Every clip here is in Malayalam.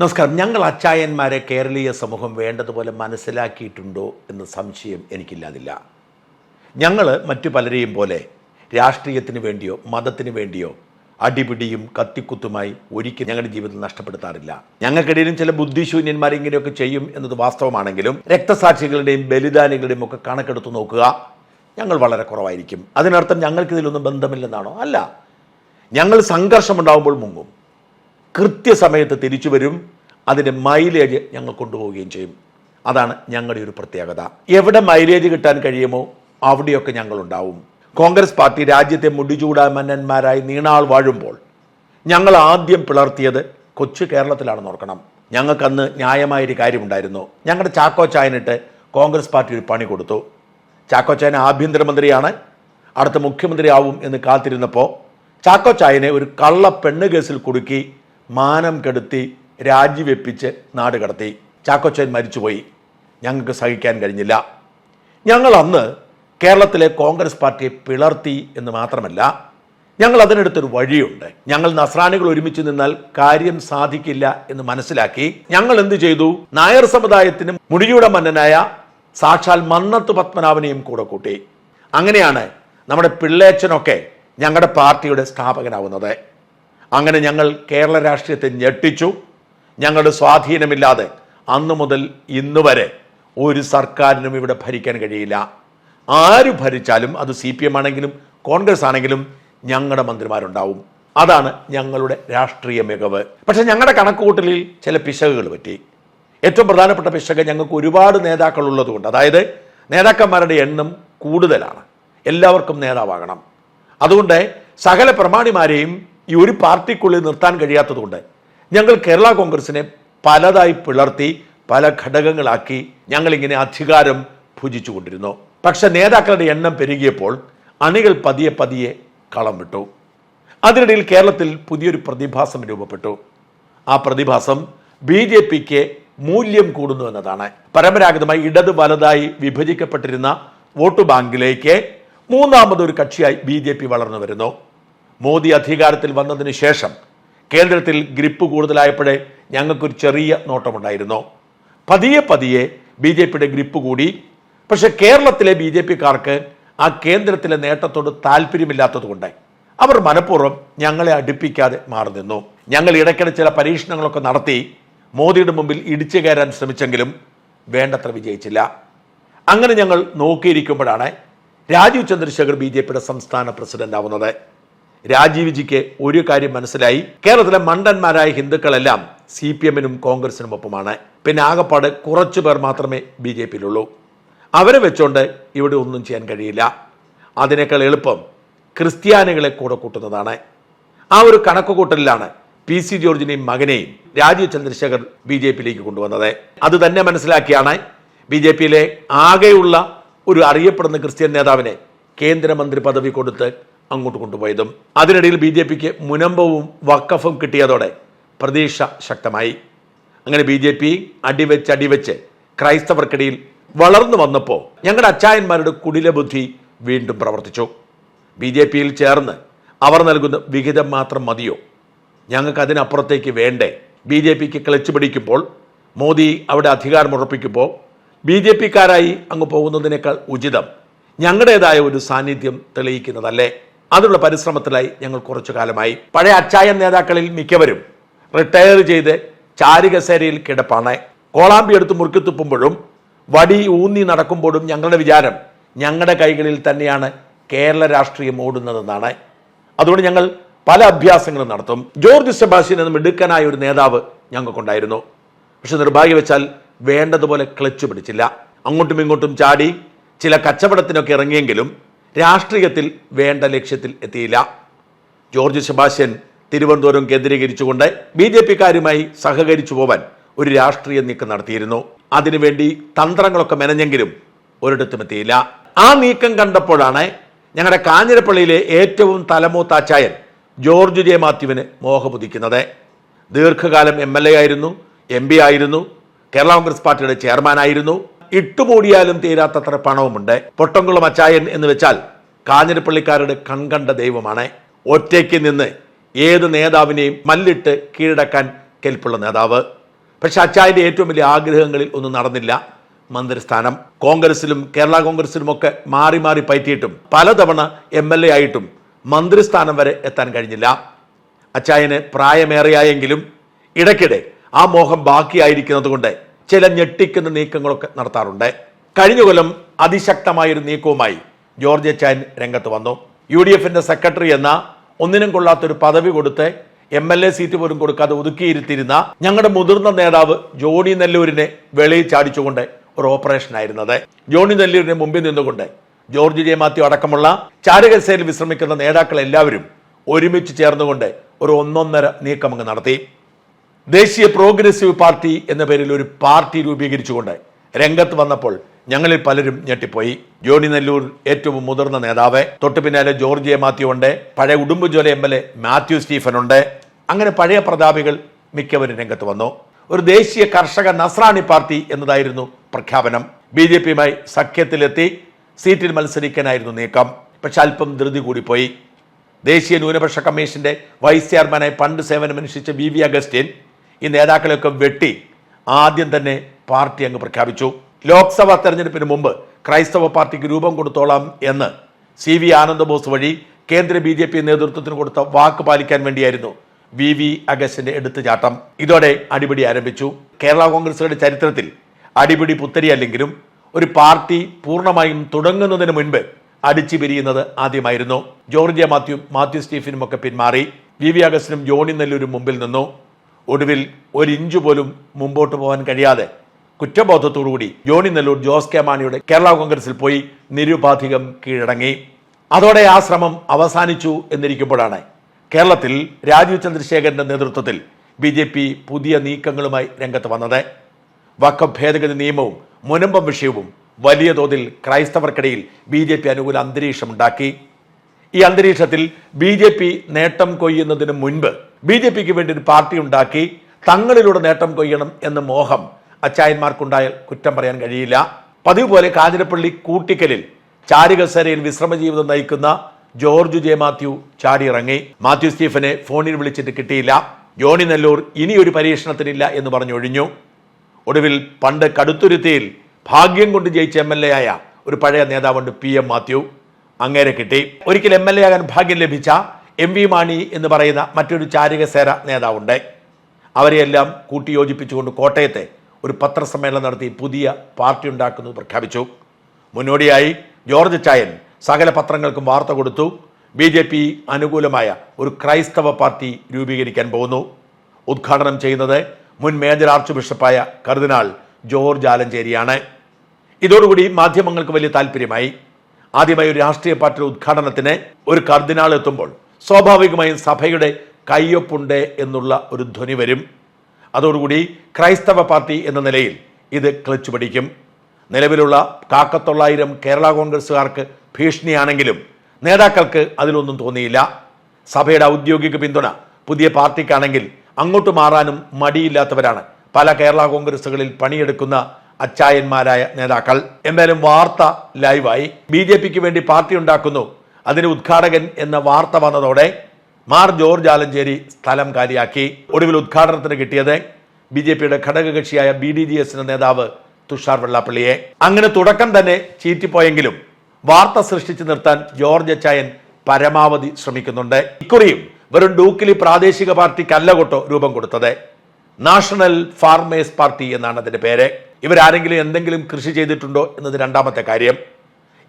നമസ്കാരം. ഞങ്ങൾ അച്ചായന്മാരെ കേരളീയ സമൂഹം വേണ്ടതുപോലെ മനസ്സിലാക്കിയിട്ടുണ്ടോ എന്ന സംശയം എനിക്കില്ലാതില്ല. ഞങ്ങൾ മറ്റു പലരെയും പോലെ രാഷ്ട്രീയത്തിന് വേണ്ടിയോ മതത്തിന് വേണ്ടിയോ അടിപിടിയും കത്തിക്കുത്തുമായി ഒരിക്കലും ഞങ്ങളുടെ ജീവിതത്തിൽ നഷ്ടപ്പെടുത്താറില്ല. ഞങ്ങൾക്കിടയിലും ചില ബുദ്ധിശൂന്യന്മാർ ഇങ്ങനെയൊക്കെ ചെയ്യും എന്നത് വാസ്തവമാണെങ്കിലും രക്തസാക്ഷികളുടെയും ബലിദാനികളുടെയും ഒക്കെ കണക്കെടുത്ത് നോക്കുക ഞങ്ങൾ വളരെ കുറവായിരിക്കും. അതിനർത്ഥം ഞങ്ങൾക്കിതിലൊന്നും ബന്ധമില്ലെന്നാണോ? അല്ല. ഞങ്ങൾ സംഘർഷമുണ്ടാകുമ്പോൾ മുങ്ങും. കൃത്യസമയത്ത് തിരിച്ചു വരും അതിന്റെ മൈലേജ് ഞങ്ങൾ കൊണ്ടുപോവുകയും ചെയ്യും. അതാണ് ഞങ്ങളുടെ ഒരു പ്രത്യേകത. എവിടെ മൈലേജ് കിട്ടാൻ കഴിയുമോ അവിടെയൊക്കെ ഞങ്ങളുണ്ടാവും. കോൺഗ്രസ് പാർട്ടി രാജ്യത്തെ മുടിചൂടാ മന്നന്മാരായി നീണാൾ വാഴുമ്പോൾ ഞങ്ങൾ ആദ്യം പിളർത്തിയത് കൊച്ചു കേരളത്തിലാണെന്ന് ഓർക്കണം. ഞങ്ങൾക്കന്ന് ന്യായമായൊരു കാര്യമുണ്ടായിരുന്നു. ഞങ്ങളുടെ ചാക്കോ ചായനിട്ട് കോൺഗ്രസ് പാർട്ടി ഒരു പണി കൊടുത്തു. ചാക്കോ ചായൻ ആഭ്യന്തരമന്ത്രിയാണ്. അടുത്ത മുഖ്യമന്ത്രി ആവും എന്ന് കാത്തിരുന്നപ്പോൾ ചാക്കോ ചായനെ ഒരു കള്ള പെണ്ണ് കേസിൽ കുടുക്കി മാനം കെടുത്തി രാജിവെപ്പിച്ച് നാട് കടത്തി. ചാക്കോച്ചൻ മരിച്ചുപോയി. ഞങ്ങൾക്ക് സഹിക്കാൻ കഴിഞ്ഞില്ല. ഞങ്ങൾ അന്ന് കേരളത്തിലെ കോൺഗ്രസ് പാർട്ടിയെ പിളർത്തി എന്ന് മാത്രമല്ല ഞങ്ങൾ അതിനടുത്തൊരു വഴിയുണ്ട്. ഞങ്ങൾ നസ്രാണികൾ ഒരുമിച്ച് നിന്നാൽ കാര്യം സാധിക്കില്ല എന്ന് മനസ്സിലാക്കി ഞങ്ങൾ എന്ത് ചെയ്തു? നായർ സമുദായത്തിന് മുടിയുടെ മന്നനായ സാക്ഷാൽ മന്നത്ത് പത്മനാഭനെയും കൂടെ കൂട്ടി. അങ്ങനെയാണ് നമ്മുടെ പിള്ളേച്ചനൊക്കെ ഞങ്ങളുടെ പാർട്ടിയുടെ സ്ഥാപകനാവുന്നത്. അങ്ങനെ ഞങ്ങൾ കേരള രാഷ്ട്രീയത്തെ ഞെട്ടിച്ചു. ഞങ്ങളുടെ സ്വാധീനമില്ലാതെ അന്ന് മുതൽ ഇന്ന് വരെ ഒരു സർക്കാരിനും ഇവിടെ ഭരിക്കാൻ കഴിയില്ല. ആര് ഭരിച്ചാലും അത് സി പി എം ആണെങ്കിലും കോൺഗ്രസ് ആണെങ്കിലും ഞങ്ങളുടെ മന്ത്രിമാരുണ്ടാവും. അതാണ് ഞങ്ങളുടെ രാഷ്ട്രീയ മികവ്. പക്ഷേ ഞങ്ങളുടെ കണക്കുകൂട്ടലിൽ ചില പിശകുകൾ പറ്റി. ഏറ്റവും പ്രധാനപ്പെട്ട പിശക് ഞങ്ങൾക്ക് ഒരുപാട് നേതാക്കൾ ഉള്ളതുകൊണ്ട് അതായത് നേതാക്കന്മാരുടെ എണ്ണം കൂടുതലാണ്. എല്ലാവർക്കും നേതാവാകണം. അതുകൊണ്ട് സകല പ്രമാണിമാരെയും ഈ ഒരു പാർട്ടിക്കുള്ളിൽ നിർത്താൻ കഴിയാത്തതുകൊണ്ട് ഞങ്ങൾ കേരള കോൺഗ്രസിനെ പലതായി പിളർത്തി പല ഘടകങ്ങളാക്കി ഞങ്ങളിങ്ങനെ അധികാരം ഭുജിച്ചുകൊണ്ടിരുന്നു. പക്ഷെ നേതാക്കളുടെ എണ്ണം പെരുകിയപ്പോൾ അണികൾ പതിയെ പതിയെ കളം വിട്ടു. അതിനിടയിൽ കേരളത്തിൽ പുതിയൊരു പ്രതിഭാസം രൂപപ്പെട്ടു. ആ പ്രതിഭാസം ബി ജെ പിക്ക് മൂല്യം കൂടുന്നു എന്നതാണ്. പരമ്പരാഗതമായി ഇടത് വലതായി വിഭജിക്കപ്പെട്ടിരുന്ന വോട്ട് ബാങ്കിലേക്ക് മൂന്നാമതൊരു കക്ഷിയായി ബി ജെ പി വളർന്നു വരുന്നു. മോദി അധികാരത്തിൽ വന്നതിന് ശേഷം കേന്ദ്രത്തിൽ ഗ്രിപ്പ് കൂടുതലായപ്പോഴേ ഞങ്ങൾക്കൊരു ചെറിയ നോട്ടമുണ്ടായിരുന്നു. പതിയെ പതിയെ ബി ജെ പിയുടെ ഗ്രിപ്പ് കൂടി. പക്ഷെ കേരളത്തിലെ ബി ജെ പിക്കാർക്ക് ആ കേന്ദ്രത്തിലെ നേട്ടത്തോട് താല്പര്യമില്ലാത്തതുകൊണ്ട് അവർ മനഃപൂർവം ഞങ്ങളെ അടുപ്പിക്കാതെ മാറി നിന്നു. ഞങ്ങൾ ഇടയ്ക്കിടെ ചില പരീക്ഷണങ്ങളൊക്കെ നടത്തി മോദിയുടെ മുമ്പിൽ ഇടിച്ചു കയറാൻ ശ്രമിച്ചെങ്കിലും വേണ്ടത്ര വിജയിച്ചില്ല. അങ്ങനെ ഞങ്ങൾ നോക്കിയിരിക്കുമ്പോഴാണ് രാജീവ് ചന്ദ്രശേഖർ ബി ജെ പിയുടെ സംസ്ഥാന പ്രസിഡന്റ് ആവുന്നത് രാജീവ്ജിക്ക് ഒരു കാര്യം മനസ്സിലായി. കേരളത്തിലെ മണ്ടന്മാരായ ഹിന്ദുക്കളെല്ലാം സി പി എമ്മിനും കോൺഗ്രസിനും ഒപ്പമാണ് പിന്നെ ആകപ്പാട് കുറച്ചു പേർ മാത്രമേ ബി ജെ പിയിലുള്ളൂ. അവരെ വെച്ചുകൊണ്ട് ഇവിടെ ഒന്നും ചെയ്യാൻ കഴിയില്ല. അതിനേക്കാൾ എളുപ്പം ക്രിസ്ത്യാനികളെ കൂടെ കൂട്ടുന്നതാണ്. ആ ഒരു കണക്കുകൂട്ടലിലാണ് പി സി ജോർജിനെയും മകനെയും രാജീവ് ചന്ദ്രശേഖർ ബി ജെ പിയിലേക്ക് കൊണ്ടുവന്നത്. അത് തന്നെ മനസ്സിലാക്കിയാണ് ബി ജെ പിയിലെ ആകെയുള്ള ഒരു അറിയപ്പെടുന്ന ക്രിസ്ത്യൻ നേതാവിനെ കേന്ദ്രമന്ത്രി പദവി കൊടുത്ത് അങ്ങോട്ട് കൊണ്ടുപോയതും. അതിനിടയിൽ ബി ജെ പിക്ക് മുനമ്പവും വക്കഫും കിട്ടിയതോടെ പ്രതീക്ഷ ശക്തമായി. അങ്ങനെ ബി ജെ പി അടിവെച്ച് അടിവെച്ച് ക്രൈസ്തവർക്കിടയിൽ വളർന്നു വന്നപ്പോൾ ഞങ്ങളുടെ അച്ചായന്മാരുടെ കുടില ബുദ്ധി വീണ്ടും പ്രവർത്തിച്ചു. ബി ജെ പിയിൽ ചേർന്ന് അവർ നൽകുന്ന വിഹിതം മാത്രം മതിയോ? ഞങ്ങൾക്ക് അതിനപ്പുറത്തേക്ക് വേണ്ടേ? ബി ജെ പിക്ക് ക്ലച്ച് പിടിക്കുമ്പോൾ മോദി അവിടെ അധികാരം ഉറപ്പിക്കുമ്പോൾ ബി ജെ പിക്കാരായി അങ്ങ് പോകുന്നതിനേക്കാൾ ഉചിതം ഞങ്ങളുടേതായ ഒരു സാന്നിധ്യം തെളിയിക്കുന്നതല്ലേ? അതിനുള്ള പരിശ്രമത്തിലായി ഞങ്ങൾ കുറച്ചു കാലമായി. പഴയ അച്ചായൻ നേതാക്കളിൽ മിക്കവരും റിട്ടയർ ചെയ്ത് ചാരുകസേരയിൽ കിടപ്പാണ്. കോളാമ്പി എടുത്ത് മുറുക്കി തുപ്പുമ്പോഴും വടി ഊന്നി നടക്കുമ്പോഴും ഞങ്ങളുടെ വിചാരം ഞങ്ങളുടെ കൈകളിൽ തന്നെയാണ് കേരള രാഷ്ട്രീയം ഓടുന്നതെന്നാണ്. അതുകൊണ്ട് ഞങ്ങൾ പല അഭ്യാസങ്ങളും നടത്തും. ജോർജ് സെബാസ്റ്റ്യൻ എന്ന മിടുക്കനായ ഒരു നേതാവ് ഞങ്ങൾക്കുണ്ടായിരുന്നു. പക്ഷെ നിർഭാഗ്യവശാൽ വേണ്ടതുപോലെ ക്ലച്ച് പിടിച്ചില്ല. അങ്ങോട്ടും ഇങ്ങോട്ടും ചാടി ചില കച്ചവടത്തിനൊക്കെ ഇറങ്ങിയെങ്കിലും രാഷ്ട്രീയത്തിൽ വേണ്ട ലക്ഷ്യത്തിൽ എത്തിയില്ല. ജോർജ് സെബാസ്റ്റ്യൻ തിരുവനന്തപുരം കേന്ദ്രീകരിച്ചുകൊണ്ട് ബി ജെ പിക്കാരുമായി സഹകരിച്ചു പോവാൻ ഒരു രാഷ്ട്രീയ നീക്കം നടത്തിയിരുന്നു. അതിനുവേണ്ടി തന്ത്രങ്ങളൊക്കെ മെനഞ്ഞെങ്കിലും ഒരിടത്തും എത്തിയില്ല. ആ നീക്കം കണ്ടപ്പോഴാണ് ഞങ്ങളുടെ കാഞ്ഞിരപ്പള്ളിയിലെ ഏറ്റവും തലമൂത്ത അച്ചായൻ ജോർജ് ജെ മാത്യുവിന് മോഹമുദിക്കുന്നത്. ദീർഘകാലം എം എൽ എ ആയിരുന്നു എം പി ആയിരുന്നു കേരള കോൺഗ്രസ് പാർട്ടിയുടെ ചെയർമാനായിരുന്നു. ഇട്ടുമൂടിയാലും തീരാത്തത്ര പണവുമുണ്ട്. പൊട്ടംകുളം അച്ചായൻ എന്ന് വെച്ചാൽ കാഞ്ഞിരപ്പള്ളിക്കാരുടെ കൺകണ്ട ദൈവമാണ്. ഒറ്റയ്ക്ക് നിന്ന് ഏത് നേതാവിനെയും മല്ലിട്ട് കീഴടക്കാൻ കെൽപ്പുള്ള നേതാവ്. പക്ഷെ അച്ചായന്റെ ഏറ്റവും വലിയ ആഗ്രഹങ്ങളിൽ ഒന്നും നടന്നില്ല. മന്ത്രിസ്ഥാനം. കോൺഗ്രസിലും കേരള കോൺഗ്രസിലുമൊക്കെ മാറി മാറി പറ്റിയിട്ടും പലതവണ എം എൽ എ ആയിട്ടും മന്ത്രിസ്ഥാനം വരെ എത്താൻ കഴിഞ്ഞില്ല. അച്ചായന് പ്രായമേറെയായെങ്കിലും ഇടയ്ക്കിടെ ആ മോഹം ബാക്കിയായിരിക്കുന്നത് കൊണ്ട് ചില ഞെട്ടിക്കുന്ന നീക്കങ്ങളൊക്കെ നടത്താറുണ്ട്. കഴിഞ്ഞ കൊല്ലം അതിശക്തമായൊരു നീക്കവുമായി ജോർജ് ചാൻ രംഗത്ത് വന്നു. യു ഡി എഫിന്റെ സെക്രട്ടറി എന്ന ഒന്നിനും കൊള്ളാത്തൊരു പദവി കൊടുത്ത് എം എൽ എ സീറ്റ് പോലും കൊടുക്കാതെ ഒതുക്കിയിരുത്തിയിരുന്ന ഞങ്ങളുടെ മുതിർന്ന നേതാവ് ജോണി നെല്ലൂരിനെ വെളിയിൽ ചാടിച്ചുകൊണ്ട് ഒരു ഓപ്പറേഷൻ ആയിരുന്നത് ജോണി നെല്ലൂരിന് മുമ്പിൽ നിന്നുകൊണ്ട് ജോർജ് ജെ. മാത്യു അടക്കമുള്ള ചാരകസേയിൽ വിശ്രമിക്കുന്ന നേതാക്കൾ എല്ലാവരും ഒരുമിച്ച് ചേർന്നുകൊണ്ട് ഒരു ഒന്നൊന്നര നീക്കം അങ്ങ് നടത്തി. ദേശീയ പ്രോഗ്രസീവ് പാർട്ടി എന്ന പേരിൽ ഒരു പാർട്ടി രൂപീകരിച്ചുകൊണ്ട് രംഗത്ത് വന്നപ്പോൾ ഞങ്ങളിൽ പലരും ഞെട്ടിപ്പോയി. ജോണി നെല്ലൂർ ഏറ്റവും മുതിർന്ന നേതാവ്. തൊട്ടു പിന്നാലെ ജോർജ് എ മാത്യു ഉണ്ട്. പഴയ Udumbanchola M L A Mathew Stephen ഉണ്ട്. അങ്ങനെ പഴയ പ്രതാപികൾ മിക്കവരും രംഗത്ത് വന്നു. ഒരു ദേശീയ കർഷക നസ്രാണി പാർട്ടി എന്നതായിരുന്നു പ്രഖ്യാപനം. ബി ജെ പിയുമായി സഖ്യത്തിലെത്തി സീറ്റിൽ മത്സരിക്കാനായിരുന്നു നീക്കം. പക്ഷെ അല്പം ധൃതി കൂടിപ്പോയി. ദേശീയ ന്യൂനപക്ഷ കമ്മീഷന്റെ വൈസ് ചെയർമാനായി പണ്ട് സേവനമനുഷ്ഠിച്ച വി വി അഗസ്റ്റിൻ ഈ നേതാക്കളെയൊക്കെ വെട്ടി ആദ്യം തന്നെ പാർട്ടി അങ്ങ് പ്രഖ്യാപിച്ചു. ലോക്സഭാ തെരഞ്ഞെടുപ്പിന് മുമ്പ് ക്രൈസ്തവ പാർട്ടിക്ക് രൂപം കൊടുത്തോളാം എന്ന് സി വി ആനന്ദബോസ് വഴി കേന്ദ്ര ബി ജെ പി നേതൃത്വത്തിന് കൊടുത്ത വാക്ക് പാലിക്കാൻ വേണ്ടിയായിരുന്നു വി വി അഗസ്റ്റിന്റെ എടുത്തുചാട്ടം ഇതോടെ അടിപിടി ആരംഭിച്ചു. കേരള കോൺഗ്രസുകളുടെ ചരിത്രത്തിൽ അടിപിടി പുത്തരി അല്ലെങ്കിലും ഒരു പാർട്ടി പൂർണമായും തുടങ്ങുന്നതിന് മുൻപ് അടിച്ചു പിരിയുന്നത് ആദ്യമായിരുന്നു. ജോർജിയ മാത്യു മാത്യു സ്റ്റീഫിനും ഒക്കെ പിന്മാറി. വി വി അഗസ്റ്റിനും ജോണി നെല്ലൂരും മുമ്പിൽ നിന്നു. ഒടുവിൽ ഒരിഞ്ചു പോലും മുമ്പോട്ട് പോകാൻ കഴിയാതെ കുറ്റബോധത്തോടുകൂടി ജോണി നെല്ലൂർ ജോസ് കെ മാണിയുടെ കേരള കോൺഗ്രസിൽ പോയി നിരുപാധികം കീഴടങ്ങി. അതോടെ ആ ശ്രമം അവസാനിച്ചു എന്നിരിക്കുമ്പോഴാണ് കേരളത്തിൽ രാജീവ് ചന്ദ്രശേഖരന്റെ നേതൃത്വത്തിൽ ബി ജെ പി പുതിയ നീക്കങ്ങളുമായി രംഗത്ത് വന്നത്. വക്കം ഭേദഗതി നിയമവും മുനമ്പം വിഷയവും വലിയ തോതിൽ ക്രൈസ്തവർക്കിടയിൽ ബി ജെ പി അനുകൂല അന്തരീക്ഷമുണ്ടാക്കി. ഈ അന്തരീക്ഷത്തിൽ ബി ജെ പി നേട്ടം കൊയ്യുന്നതിന് മുൻപ് ബി ജെ പിക്ക് വേണ്ടി ഒരു പാർട്ടി ഉണ്ടാക്കി തങ്ങളിലൂടെ നേട്ടം കൊയ്യണം എന്ന മോഹം അച്ചായന്മാർക്കുണ്ടായാൽ കുറ്റം പറയാൻ കഴിയില്ല. പതിവ് പോലെ കാഞ്ഞിരപ്പള്ളി കൂട്ടിക്കലിൽ ചാരികസരയിൽ വിശ്രമജീവിതം നയിക്കുന്ന ജോർജ് ജെ മാത്യു ചാടിയിറങ്ങി. മാത്യു സ്റ്റീഫനെ ഫോണിൽ വിളിച്ചിട്ട് കിട്ടിയില്ല. ജോണി നെല്ലൂർ ഇനിയൊരു പരീക്ഷണത്തിനില്ല എന്ന് പറഞ്ഞൊഴിഞ്ഞു. ഒടുവിൽ പണ്ട് കടുത്തുരുത്തിയിൽ ഭാഗ്യം കൊണ്ട് ജയിച്ച എം എൽ എ ആയ ഒരു പഴയ നേതാവുണ്ട് പി എം മാത്യു. അങ്ങേരെ കിട്ടി. ഒരിക്കൽ എം എൽ എ ആകാൻ ഭാഗ്യം ലഭിച്ച എം വി മാണി എന്ന് പറയുന്ന മറ്റൊരു ചാരികസേന നേതാവുണ്ട്. അവരെയെല്ലാം കൂട്ടിയോജിപ്പിച്ചുകൊണ്ട് കോട്ടയത്തെ ഒരു പത്രസമ്മേളനം നടത്തി പുതിയ പാർട്ടി ഉണ്ടാക്കുന്നത് പ്രഖ്യാപിച്ചു. മുന്നോടിയായി ജോർജ് ചായൻ സകല പത്രങ്ങൾക്കും വാർത്ത കൊടുത്തു. ബി ജെ പി അനുകൂലമായ ഒരു ക്രൈസ്തവ പാർട്ടി രൂപീകരിക്കാൻ പോകുന്നു. ഉദ്ഘാടനം ചെയ്യുന്നത് മുൻ മേജർ ആർച്ച് ബിഷപ്പായ കർദിനാൾ ജോർജ് ആലഞ്ചേരിയാണ്. ഇതോടുകൂടി മാധ്യമങ്ങൾക്ക് വലിയ താല്പര്യമായി ആദ്യമായി ഒരു രാഷ്ട്രീയ പാർട്ടിയുടെ ഉദ്ഘാടനത്തിന് ഒരു കർദിനാൾ എത്തുമ്പോൾ സ്വാഭാവികമായും സഭയുടെ കയ്യൊപ്പുണ്ട് എന്നുള്ള ഒരു ധ്വനി വരും. അതോടുകൂടി ക്രൈസ്തവ പാർട്ടി എന്ന നിലയിൽ ഇത് ക്ലച്ച് പിടിക്കും. നിലവിലുള്ള കാക്കത്തൊള്ളായിരം കേരള കോൺഗ്രസ്സുകാർക്ക് ഭീഷണിയാണെങ്കിലും നേതാക്കൾക്ക് അതിലൊന്നും തോന്നിയില്ല. സഭയുടെ ഔദ്യോഗിക പിന്തുണ പുതിയ പാർട്ടിക്കാണെങ്കിൽ അങ്ങോട്ട് മാറാനും മടിയില്ലാത്തവരാണ് പല കേരള കോൺഗ്രസ്സുകളിൽ പണിയെടുക്കുന്ന അച്ചായന്മാരായ നേതാക്കൾ. എന്തായാലും വാർത്ത ലൈവായി. ബി ജെ പിക്ക് വേണ്ടി പാർട്ടി ഉണ്ടാക്കുന്നു. അതിന് ഉദ്ഘാടകൻ എന്ന വാർത്ത വന്നതോടെ മാർ ജോർജ് ആലഞ്ചേരി സ്ഥലം കാലിയാക്കി. ഒടുവിൽ ഉദ്ഘാടനത്തിന് കിട്ടിയത് ബി ജെ പിയുടെ ഘടകകക്ഷിയായ ബി ഡി ജി എസിന്റെ നേതാവ് തുഷാർ വെള്ളാപ്പള്ളിയെ. അങ്ങനെ തുടക്കം തന്നെ ചീറ്റിപ്പോയെങ്കിലും വാർത്ത സൃഷ്ടിച്ചു നിർത്താൻ ജോർജ് അച്ചായൻ പരമാവധി ശ്രമിക്കുന്നുണ്ട്. ഇക്കുറിയും വെറും ഡൂക്കിലി പ്രാദേശിക പാർട്ടിക്കല്ല കൊട്ടോ രൂപം കൊടുത്തത്. നാഷണൽ ഫാർമേഴ്സ് പാർട്ടി എന്നാണ് അതിന്റെ പേര്. ഇവരാരെങ്കിലും എന്തെങ്കിലും കൃഷി ചെയ്തിട്ടുണ്ടോ എന്നത് രണ്ടാമത്തെ കാര്യം.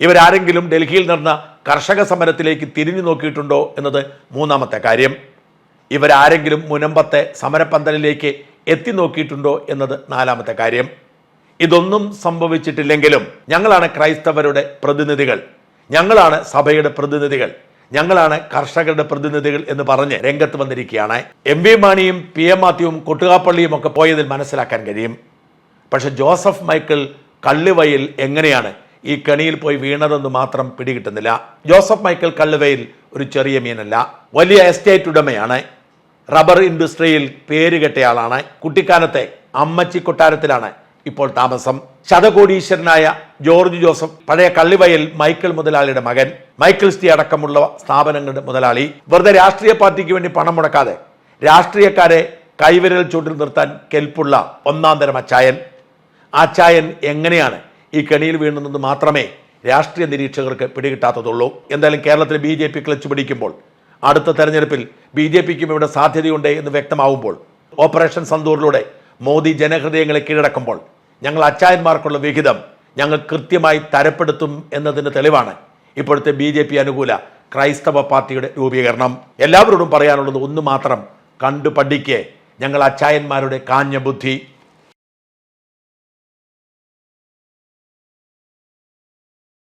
ഇവരാരെങ്കിലും ഡൽഹിയിൽ നടന്ന കർഷക സമരത്തിലേക്ക് തിരിഞ്ഞു നോക്കിയിട്ടുണ്ടോ എന്നത് മൂന്നാമത്തെ കാര്യം. ഇവരാരെങ്കിലും മുനമ്പത്തെ സമരപ്പന്തലിലേക്ക് എത്തി നോക്കിയിട്ടുണ്ടോ എന്നത് നാലാമത്തെ കാര്യം. ഇതൊന്നും സംഭവിച്ചിട്ടില്ലെങ്കിലും ഞങ്ങളാണ് ക്രൈസ്തവരുടെ പ്രതിനിധികൾ. ഞങ്ങളാണ് സഭയുടെ പ്രതിനിധികൾ. ഞങ്ങളാണ് കർഷകരുടെ പ്രതിനിധികൾ എന്ന് പറഞ്ഞ് രംഗത്ത് വന്നിരിക്കുകയാണ്. എം വി മാണിയും പി എം മാത്യുവും കൊട്ടുകാപ്പള്ളിയും ഒക്കെ പോയതിൽ മനസ്സിലാക്കാൻ കഴിയും. പക്ഷെ ജോസഫ് മൈക്കിൾ കള്ളിവയിൽ എങ്ങനെയാണ് ഈ കണിയിൽ പോയി വീണതെന്ന് മാത്രം പിടികിട്ടുന്നില്ല. ജോസഫ് മൈക്കൽ കള്ളുവയിൽ ഒരു ചെറിയ മീനല്ല. വലിയ എസ്റ്റേറ്റ് ഉടമയാണ്. റബ്ബർ ഇൻഡസ്ട്രിയിൽ പേരുകെട്ടയാളാണ് കുട്ടിക്കാലത്തെ അമ്മച്ചി കൊട്ടാരത്തിലാണ് ഇപ്പോൾ താമസം. ശതകോടീശ്വരനായ ജോർജ് ജോസഫ് പഴയ കള്ളിവയൽ മൈക്കിൾ മുതലാളിയുടെ മകൻ മൈക്കിൾ സ്റ്റി അടക്കമുള്ള സ്ഥാപനങ്ങളുടെ മുതലാളി. വെറുതെ രാഷ്ട്രീയ പാർട്ടിക്ക് വേണ്ടി പണം മുടക്കാതെ രാഷ്ട്രീയക്കാരെ കൈവിരൽ ചൂണ്ടിൽ നിർത്താൻ കെൽപ്പുള്ള ഒന്നാം തരം അച്ചായൻ. അച്ചായൻ എങ്ങനെയാണ് ഈ കെണിയിൽ വീണതെന്ന് മാത്രമേ രാഷ്ട്രീയ നിരീക്ഷകർക്ക് പിടികിട്ടാത്തതുള്ളൂ. എന്തായാലും കേരളത്തിൽ ബി ജെ പി ക്ലച്ച് പിടിക്കുമ്പോൾ അടുത്ത തെരഞ്ഞെടുപ്പിൽ ബി ജെ പിക്കും ഇവിടെ സാധ്യതയുണ്ട് എന്ന് വ്യക്തമാവുമ്പോൾ ഓപ്പറേഷൻ സന്തൂറിലൂടെ മോദി ജനഹൃദയങ്ങളെ കീഴടക്കുമ്പോൾ ഞങ്ങൾ അച്ചായന്മാർക്കുള്ള വിഹിതം ഞങ്ങൾ കൃത്യമായി തരപ്പെടുത്തും എന്നതിന് തെളിവാണ് ഇപ്പോഴത്തെ ബി ജെ പി അനുകൂല ക്രൈസ്തവ പാർട്ടിയുടെ രൂപീകരണം. എല്ലാവരോടും പറയാനുള്ളത് ഒന്ന് മാത്രം കണ്ടു പഠിക്കേ ഞങ്ങൾ അച്ചായന്മാരുടെ കാഞ്ഞ ബുദ്ധി.